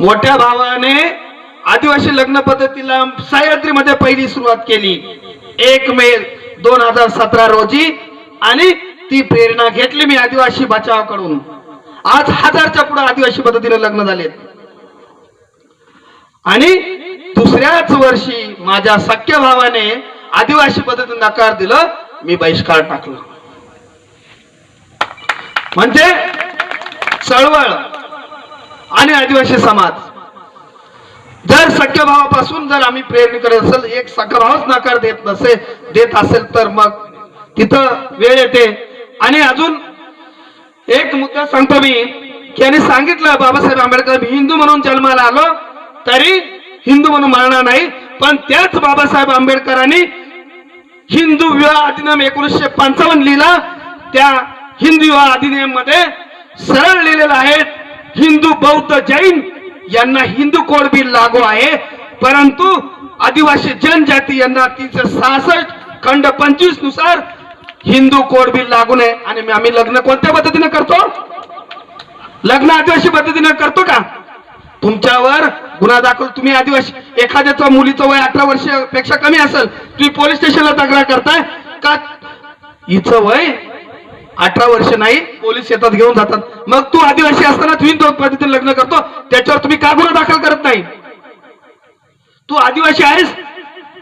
मोठ्या भावाने आदिवासी लग्न पद्धतीला सह्याद्रीमध्ये पहिली सुरुवात केली. एक मे दोन हजार सतरा रोजी आणि ती प्रेरणा घेतली मी आदिवासी बचावाकडून. आज हजारच्या पुढे आदिवासी पद्धतीने लग्न झालेत. आणि दुसऱ्याच वर्षी माझ्या सख्य भावाने आदिवासी पद्धतीने नकार दिलं मी बहिष्कार टाकला. म्हणजे चळवळ. आणि आदिवासी समाज. जर सख्यभावापासून जर आम्ही प्रेरणी करत असेल एक सख्य नकार देत नसे देत असेल तर मग तिथं वेळ येते. आणि अजून एक मुद्दा सांगतो मी की यांनी सांगितलं बाबासाहेब आंबेडकर मी हिंदू म्हणून जन्माला आलो तरी हिंदू म्हणून मरणार नाही. पण त्याच बाबासाहेब आंबेडकरांनी हिंदू विवाह अधिनियम एकोणीसशे पंचावन्न लिहिला त्या हिंदू विवाह अधिनियममध्ये सरळ लिहिलेलं आहे हिंदू बौद्ध जैन यांना हिंदू कोड बिल लागू आहे. परंतु आदिवासी जनजाती यांना तीनशे सहासष्ट खंड पंचवीसनुसार हिंदू कोड बिल लागू नये. आणि आम्ही लग्न कोणत्या पद्धतीने करतो? लग्न आदिवासी पद्धतीने करतो का? तुमच्यावर गुन्हा दाखल. तुम्ही आदिवासी एखाद्याचं मुलीचं वय अठरा वर्षापेक्षा कमी असेल तुम्ही पोलीस स्टेशनला तक्रार करताय का? हिचं वय अठरा वर्ष नाही पोलीस येतात घेऊन जातात. मग तू आदिवासी असताना तुम्ही दोन पद्धतीने लग्न करतो त्याच्यावर तुम्ही का गुन्हा दाखल करत नाही? तू आदिवासी आहेस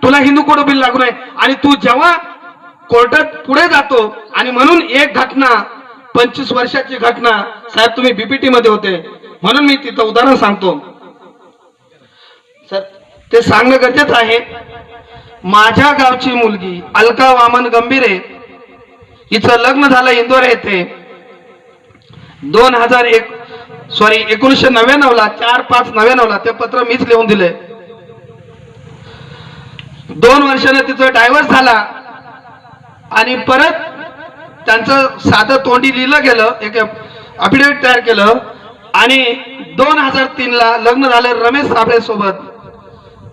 तुला हिंदू कोड बिल लागू नये. आणि तू जेव्हा कोर्टात पुढे जातो आणि म्हणून एक घटना पंचवीस वर्षाची घटना साहेब तुम्ही बीपीटी मध्ये होते. म्हणून मी तिथं उदाहरण सांगतो. सर ते सांगणं गरजेचं आहे. माझ्या गावची मुलगी अलका वामन गंभीरे हिचं लग्न झालं इंदोर येथे. दोन हजार एक सॉरी एकोणीसशे नव्याण्णव ला चार पाच नव्याण्णव ला ते पत्र मीच लिहून दिले दोन वर्षाने तिचा डायव्हर्स झाला आणि परत त्यांचं साधं तोंडी लिहिलं गेलं एक अफिडेविट तयार केलं आणि दोन हजार तीन ला लग्न झालं रमेश साबळे सोबत.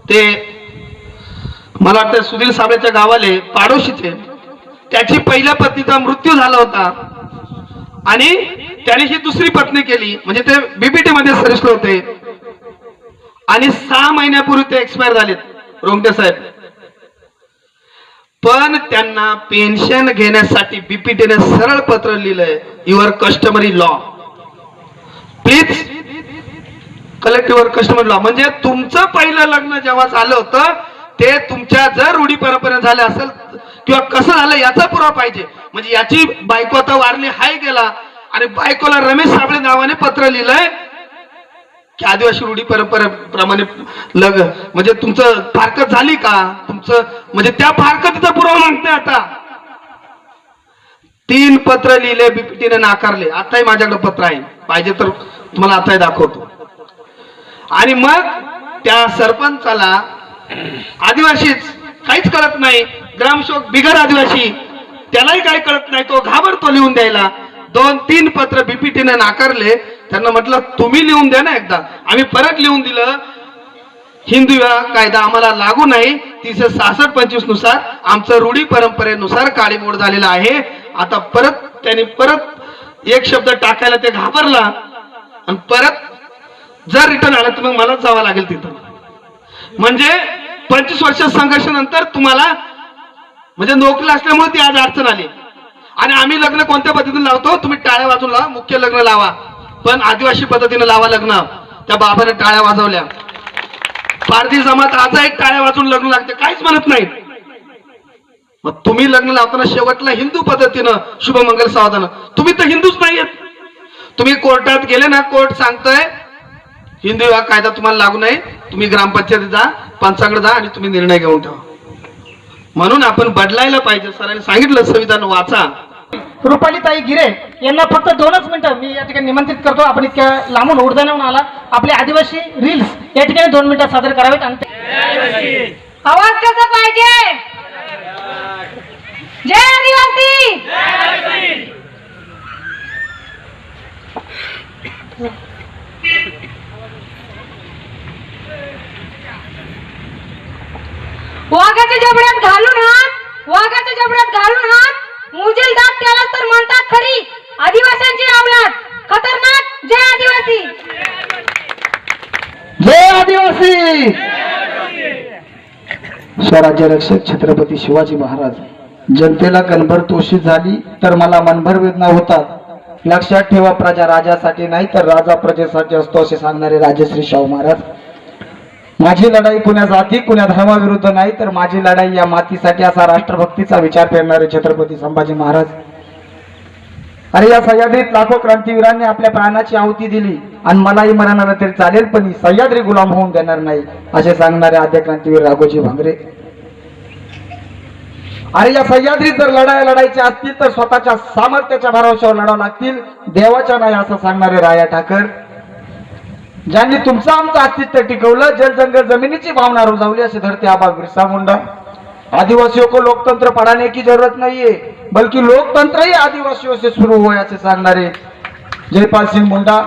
ते मला वाटतं सुधीर साबळेच्या गावाले पाडोशीचे. त्याची पहिल्या पत्नीचा मृत्यू झाला होता. आणि त्याने ही दुसरी पत्नी केली म्हणजे ते बीबीटी मध्ये सरिष्ठ होते. आणि सहा महिन्यापूर्वी ते एक्सपायर झालेत रोंगटे साहेब. पण त्यांना पेन्शन घेण्यासाठी बीपीटीने सरळ पत्र लिहिलंय your customary law please collective customer law म्हणजे तुमचं पहिलं लग्न जेव्हा झालं होतं ते तुमच्या जर रूढी परंपरा झाल्या असेल किंवा कसं झालं याचा पुरावा पाहिजे. म्हणजे याची बायको आता वारली हाय गेला. आणि बायकोला रमेश साबळे नावाने पत्र लिहिलंय. की आदिवासी रूढी परंपरेप्रमाणे लग म्हणजे तुमचं फारकत झाली का? तुमचं म्हणजे त्या फारकतीचा पुरावा मागते आता. तीन पत्र लिहिले बीपीटीने नाकारले. आताही माझ्याकडे पत्र आहे. पाहिजे तर तुम्हाला आताही दाखवतो. आणि मग त्या सरपंचाला आदिवासीच काहीच कळत नाही. ग्रामसेवक बिगर आदिवासी त्यालाही काही कळत नाही तो घाबरतो लिहून द्यायला. दोन तीन पत्र बीपीटीने नाकारले त्यांना म्हटलं तुम्ही लिहून द्या ना एकदा. आम्ही परत लिहून दिलं हिंदू विवाह कायदा आम्हाला लागू नाही तीनशे सहासष्ट पंचवीसनुसार आमचं रूढी परंपरेनुसार काळीमोड झालेला आहे. आता परत त्यांनी परत एक शब्द टाकायला ते घाबरला. आणि परत जर रिटर्न आलं तर मग मलाच जावं लागेल तिथं. म्हणजे पंचवीस वर्ष संघर्षानंतर तुम्हाला म्हणजे नोकरी असल्यामुळे ती आज अडचण आली. आणि आम्ही लग्न कोणत्या पद्धतीने लावतो? तुम्ही टाळ्या वाजून लावा मुख्य लग्न लावा. पण आदिवासी पद्धतीने लावा लग्न. त्या बाबाने टाळ्या वाजवल्या. पारधी जमात आजही टाळ्या वाजून लग्न लागते. काहीच म्हणत नाही मग तुम्ही लग्न लावताना शेवटला हिंदू पद्धतीनं शुभमंगल सावधान. तुम्ही तर हिंदूच नाहीयेत. तुम्ही कोर्टात गेले ना कोर्ट सांगतोय हिंदू कायदा तुम्हाला लागू नये. तुम्ही ग्रामपंचायतीत जा पंचाकडे जा आणि तुम्ही निर्णय घेऊन ठेवा. म्हणून आपण बदलायला पाहिजे सरांनी सांगितलं संविधान वाचा. रुपालीताई गिरे यांना फक्त दोनच मिनिटं मी या ठिकाणी निमंत्रित करतो. आपण इतक्या लांबून उडदाण्याहून आला. आपले आदिवासी रील्स या ठिकाणी दोन मिनिटात सादर करावेत. आणि आवाज कसा पाहिजे? जय आदिवासी! वाघाच्या जबड्यात घालून हात वाघाच्या जबड्यात घालून हात. मुजील दात त्याला तर म्हणतात खरी आदिवासींची अवलाद. खतरनाक. जय आदिवासी. जय आदिवासी. स्वराज्य रक्षक छत्रपती शिवाजी महाराज जनतेला कणभर तोषित झाली तर मला मनभर वेदना होतात. लक्षात ठेवा प्रजा राजासाठी नाही तर राजा प्रजेसाठी असतो असे सांगणारे राजश्री शाहू महाराज. माझी लढाई कुण्या जाती कुण्या धर्माविरुद्ध नाही तर माझी लढाई या मातीसाठी असा राष्ट्रभक्तीचा विचार करणारे छत्रपती संभाजी महाराज. अरे या सह्याद्रीत लाखो क्रांतीवीरांनी आपल्या प्राणाची आहुती दिली आणि मलाही मरण तरी चालेल पण ही सह्याद्री गुलाम होऊन देणार नाही असे सांगणारे आद्य क्रांतीवीर राघोजी भांगरे. अरे या सह्याद्रीत जर लढाया लढायच्या असतील तर स्वतःच्या सामर्थ्याच्या भरवशावर लढावं लागतील देवाच्या नाही असं सांगणारे राया ठाकर. ज्यांनी तुमचं आमचं अस्तित्व टिकवलं जलजंगल जमिनीची भावना रुजावली असे धरते आबा बिरसा मुंडा. आदिवासियों को लोकतंत्र पढ़ाने की जरूरत नहीं है बल्कि लोकतंत्र ही आदिवासियों से सुरू हो असे सांगणारे जयपाल सिंग मुंडा.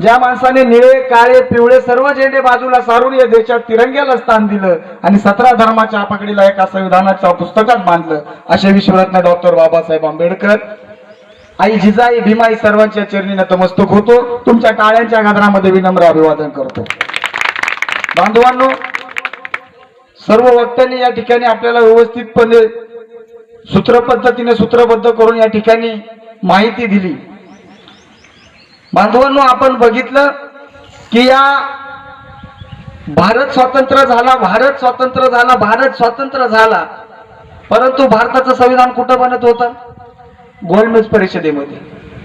ज्या माणसाने निळे काळे पिवळे सर्व झेंडे बाजूला सारून या देशात तिरंग्याला स्थान दिलं आणि सतरा धर्माच्या पकडीला एका संविधानाच्या पुस्तकात बांधलं असे विश्वरत्न डॉक्टर बाबासाहेब आंबेडकर. आई जिजाई भीमाई सर्वांच्या चरणी नतमस्तक होतो. तुमच्या टाळ्यांच्या गजरामध्ये विनम्र अभिवादन करतो. बांधवांनो सर्व वक्त्यांनी या ठिकाणी आपल्याला व्यवस्थितपणे सूत्र पद्धतीने सूत्रबद्ध करून या ठिकाणी माहिती दिली. बांधवांनो आपण बघितलं की या भारत स्वतंत्र झाला भारत स्वतंत्र झाला भारत स्वतंत्र झाला. परंतु भारताचं संविधान कुठं बनत होतं? गोलमेज परिषदेमध्ये.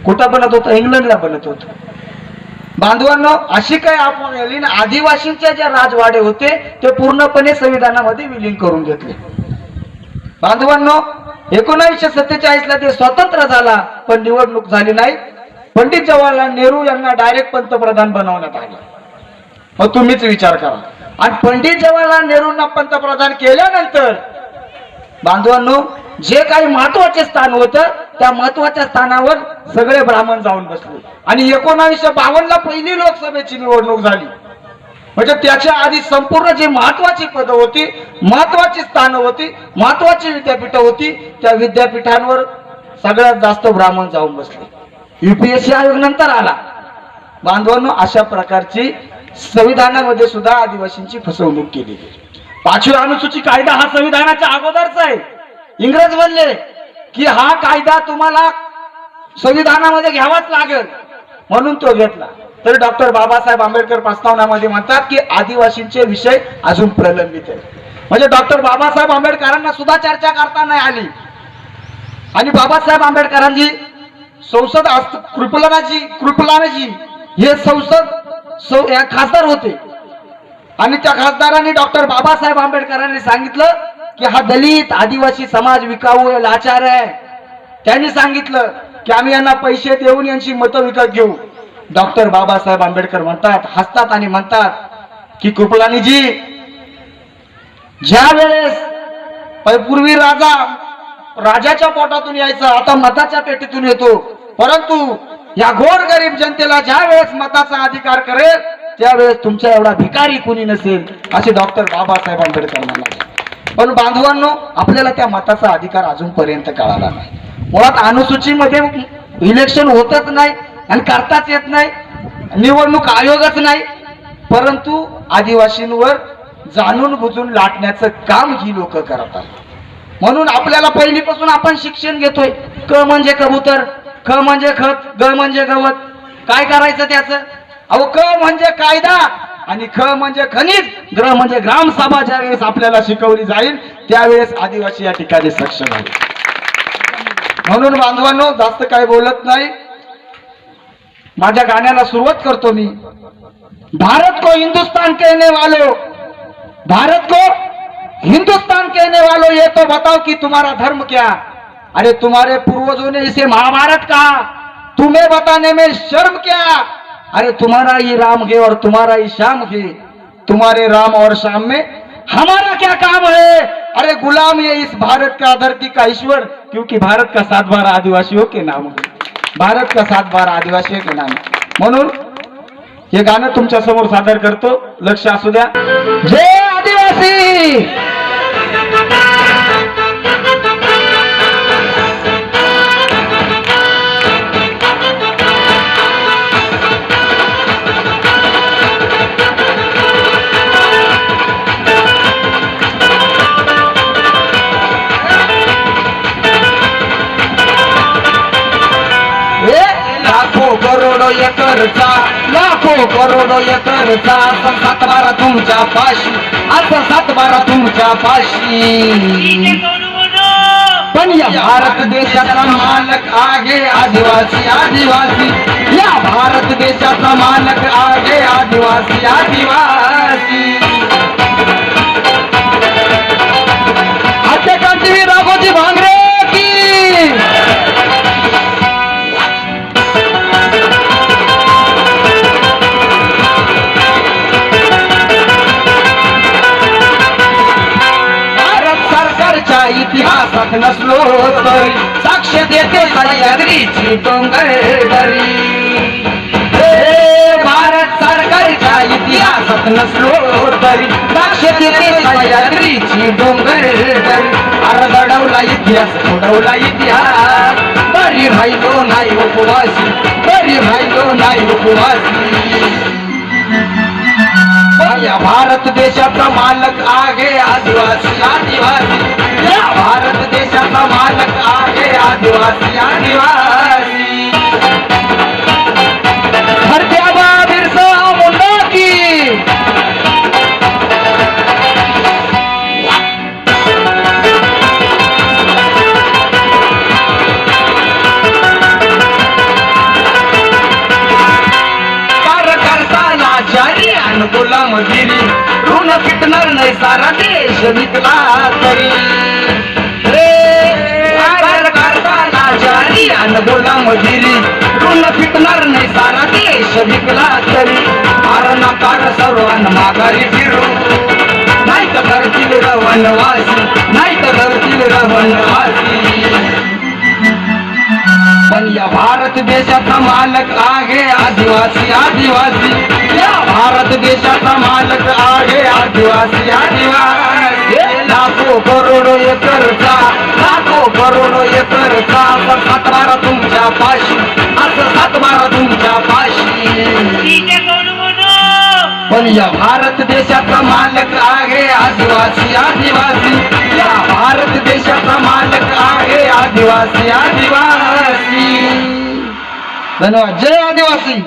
कुठं बनत होतं? इंग्लंडला बनत होतं. बांधवांनो अशी काय आपण आली ना आदिवासींचे जे राजवाडे होते ते पूर्णपणे संविधानामध्ये विलीन करून घेतले. बांधवांनो एकोणीसशे सत्तेचाळीस ला ते स्वतंत्र झाला पण निवडणूक झाली नाही. पंडित जवाहरलाल नेहरू यांना डायरेक्ट पंतप्रधान बनवण्यात आलं. मग तुम्हीच विचार करा. आणि पंडित जवाहरलाल नेहरूंना पंतप्रधान केल्यानंतर बांधवांनो जे काही महत्त्वाचे स्थान होतं त्या महत्त्वाच्या स्थानावर सगळे ब्राह्मण जाऊन बसले. आणि एकोणावीसशे बावन्न ला पहिली लोकसभेची निवडणूक झाली. म्हणजे त्याच्या आधी संपूर्ण जी महत्वाची पदं होती महत्वाची स्थानं होती महत्वाची विद्यापीठं होती त्या विद्यापीठांवर सगळ्यात जास्त ब्राह्मण जाऊन बसले. युपीएससी आयोग नंतर आला. बांधवांनो अशा प्रकारची संविधानामध्ये सुद्धा आदिवासींची फसवणूक केली पाचवी अनुसूची कायदा हा संविधानाच्या अगोदरचा आहे. इंग्रज म्हणले की हा कायदा तुम्हाला संविधानामध्ये घ्यावाच लागेल म्हणून तो घेतला. तर डॉक्टर बाबासाहेब आंबेडकर प्रस्तावनामध्ये म्हणतात की आदिवासींचे विषय अजून प्रलंबित आहे म्हणजे डॉक्टर बाबासाहेब आंबेडकरांना सुद्धा चर्चा करता नाही आली. आणि बाबासाहेब आंबेडकरांची संसद अस्त- कृपलानाजी कृपलानाजी हे संसद खासदार होते. आणि त्या खासदारांनी डॉक्टर बाबासाहेब आंबेडकरांनी सांगितलं की हा दलित आदिवासी समाज विकाऊ आहे लाचार आहे. त्यांनी सांगितलं की आम्ही यांना पैसे देऊन यांची मतं विकत घेऊ. डॉक्टर बाबासाहेब आंबेडकर म्हणतात हसतात आणि म्हणतात की कृपलानीजी ज्या वेळेस पूर्वी राजा राजाच्या पोटातून यायचा आता मताच्या पेटीतून येतो. परंतु या घोर गरीब जनतेला ज्या वेळेस मताचा अधिकार करेल त्यावेळेस तुमच्या एवढा भिकारी कुणी नसेल असे डॉक्टर बाबासाहेब आंबेडकर म्हणाले. पण बांधवांनो आपल्याला त्या मताचा अधिकार अजूनपर्यंत कळाला नाही. मुळात अनुसूचीमध्ये इलेक्शन होतच नाही आणि करताच येत नाही निवडणूक आयोगच नाही परंतु आदिवासींवर जाणून बुजून लाटण्याचं काम ही लोक करतात म्हणून आपल्याला पहिलीपासून आपण शिक्षण घेतोय. क म्हणजे कबूतर ख म्हणजे खत ग म्हणजे गवत. काय करायचं त्याचं? अहो क म्हणजे कायदा. आणि ख म्हणजे खनिज ग्र म्हणजे ग्रामसभा ज्या वेळेस आपल्याला शिकवली जाईल. त्यावेळेस आदिवासी या ठिकाणी सक्षम आहे म्हणून बांधवांनो जास्त काय बोलत नाही. माझ्या गाण्याला सुरुवात करतो मी. भारत को हिंदुस्तान कहने वालो. भारत को हिंदुस्तान कहने वालों ये तो बताओ कि तुम्हारा धर्म क्या? अरे तुम्हारे पूर्वजों ने इसे महाभारत कहा। तुम्हें बताने में शर्म क्या? अरे तुम्हारा ही राम है और तुम्हारा ही श्याम है। तुम्हारे राम और श्याम में हमारा क्या काम है? अरे गुलाम ये इस भारत का धरती का ईश्वर क्योंकि भारत का सात बार आदिवासियों के नाम है। भारत का सात बार आदिवासियों के नाम म्हणून हे गाणं तुमच्यासमोर सादर करतो। लक्ष असू द्या। जय आदिवासी! खर्चा लाखो करोडो एकरचा असं सात बारा तुमच्या पाशी असं सात बारा तुमच्या पाशी. पण या भारत देशाचा मालक आगे आदिवासी आदिवासी. या भारत देशाचा मालक आगे आदिवासी आदिवासी. अध्यक्षांची राघोजी भान नसलो तरी साक्ष देते सह्याद्रीची डोंगरदरी हे भारत सरकारच्या इतिहासात नसलो तरी साक्ष देते सह्याद्रीची डोंगरदरी अर दडवला इतिहास घडवला इतिहास. बरी राहिलो नाही उपवासी. बरी राहिलो नाही उपवासी. या भारत देशाचा मालक आहे आदिवासी आदिवासी. या भारत देशाचा मालक आहे आदिवासी आदिवासी. देश विकला तरी. रे कार जारी आणि गुलामगिरी ऋण फिटणार नाही सारा देश विकला तरी. अरण सर्वांना माघारी फिरू. नाही तर करतील रवनवासी नाही तर करतील रवनवासी पण या भारत देशाचा मालक आहे आदिवासी आदिवासी. या भारत देशाचा मालक आहे आदिवासी आदिवासी. लाखो करोडो एकरचा लाखो करोडो एकरचा असं सातबारा तुमच्या पाशी असं सातबारा तुमच्या पाशी. पण या भारत देशाचा मालक आहे आदिवासी आदिवासी. या भारत देशाचा मालक आहे आदिवासी आदिवासी. धन्यवाद. जय आदिवासी.